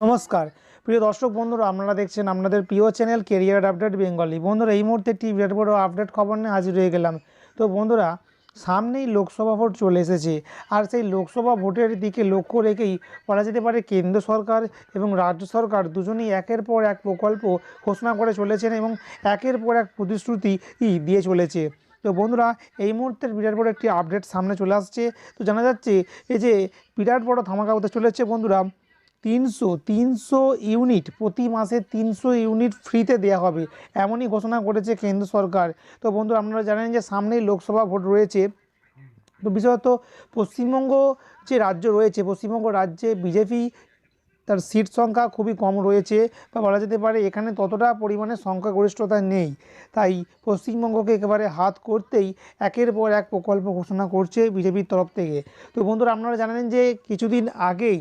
নমস্কার। প্রিয় দর্শক বন্ধুরা, আপনারা দেখছেন আপনাদের প্রিয় চ্যানেল কেরিয়ার আপডেট বেঙ্গলি বন্ধুরা, এই মুহূর্তে একটি বিরাট বড় আপডেট খবর নিয়ে হাজির হয়ে গেলাম। তো বন্ধুরা, সামনেই লোকসভা ভোট চলে এসেছে। আর সেই লোকসভা ভোটের দিকে লক্ষ্য রেখেই বলা যেতে পারে কেন্দ্র সরকার এবং রাজ্য সরকার দুজনেই একের পর এক প্রকল্প ঘোষণা করে চলেছেন এবং একের পর এক প্রতিশ্রুতি দিয়ে চলেছে। তো বন্ধুরা, এই মুহূর্তের বিরাট বড় একটি আপডেট সামনে চলে আসছে। তো জানা যাচ্ছে, এই যে বিরাট বড় ধামাকা হতে চলেছে বন্ধুরা। তিনশো তিনশো ইউনিট, প্রতি মাসে তিনশো ইউনিট ফ্রিতে দেওয়া হবে। এমনই ঘোষণা করেছে কেন্দ্র সরকার। তো বন্ধু আপনারা জানেন যে সামনেই লোকসভা ভোট রয়েছে। তো বিশেষত পশ্চিমবঙ্গ যে রাজ্য রয়েছে, পশ্চিমবঙ্গ রাজ্যে বিজেপি তার সিট সংখ্যা খুবই কম রয়েছে বা বলা যেতে পারে এখানে ততটা পরিমাণে সংখ্যাগরিষ্ঠতা নেই। তাই পশ্চিমবঙ্গকে একেবারে হাত করতেই একের পর এক প্রকল্প ঘোষণা করছে বিজেপির তরফ থেকে। তো বন্ধুরা, আপনারা জানেন যে কিছুদিন আগেই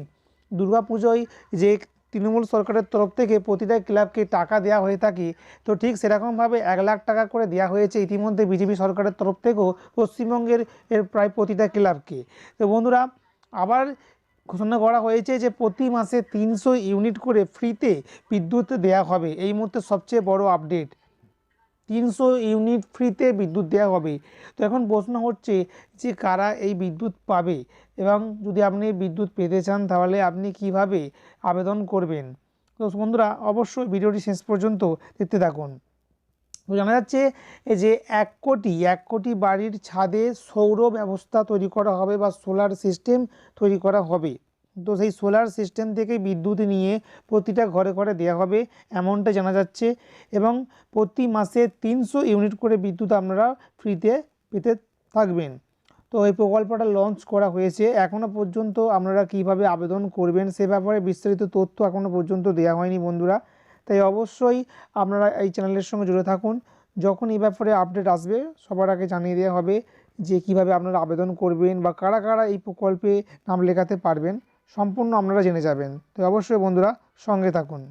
দুর্গাপুজোয় যে তৃণমূল সরকারের তরফ থেকে প্রতিটা ক্লাবকে টাকা দেওয়া হয়ে থাকে, তো ঠিক সেরকমভাবে এক লাখ টাকা করে দেওয়া হয়েছে ইতিমধ্যে বিজেপি সরকারের তরফ থেকেও পশ্চিমবঙ্গের এর প্রায় প্রতিটা ক্লাবকে। তো বন্ধুরা, আবার ঘোষণা করা হয়েছে যে প্রতি মাসে তিনশো ইউনিট করে ফ্রিতে বিদ্যুৎ দেওয়া হবে। এই মুহূর্তে সবচেয়ে বড় আপডেট। তিনশো ইউনিট ফ্রিতে বিদ্যুৎ দেওয়া হবে। তো এখন প্রশ্ন হচ্ছে যে কারা এই বিদ্যুৎ পাবে? এবং যদি আপনি বিদ্যুৎ পেতে চান, তাহলে আপনি কীভাবে আবেদন করবেন? তো বন্ধুরা, অবশ্যই ভিডিওটি শেষ পর্যন্ত দেখতে থাকুন। তো জানা যাচ্ছে যে এক কোটি এক কোটি বাড়ির ছাদে সৌর ব্যবস্থা তৈরি করা হবে বা সোলার সিস্টেম তৈরি করা হবে। তো সেই সোলার সিস্টেম থেকে বিদ্যুৎ নিয়ে প্রতিটা ঘরে ঘরে দেওয়া হবে, এমনটা জানা যাচ্ছে। এবং প্রতি মাসে তিনশো ইউনিট করে বিদ্যুৎ আপনারা ফ্রিতে পেতে থাকবেন। তো এই প্রকল্পটা লঞ্চ করা হয়েছে। এখনও পর্যন্ত আপনারা কীভাবে আবেদন করবেন সে ব্যাপারে বিস্তারিত তথ্য এখনও পর্যন্ত দেওয়া হয়নি বন্ধুরা। তাই অবশ্যই আপনারা এই চ্যানেলের সঙ্গে জুড়ে থাকুন। যখন এই ব্যাপারে আপডেট আসবে, সবার আগে জানিয়ে দেওয়া হবে যে কীভাবে আপনারা আবেদন করবেন বা কারা কারা এই প্রকল্পে নাম লেখাতে পারবেন। সম্পূর্ণ আপনারা জেনে যাবেন। তো অবশ্যই বন্ধুরা সঙ্গে থাকুন।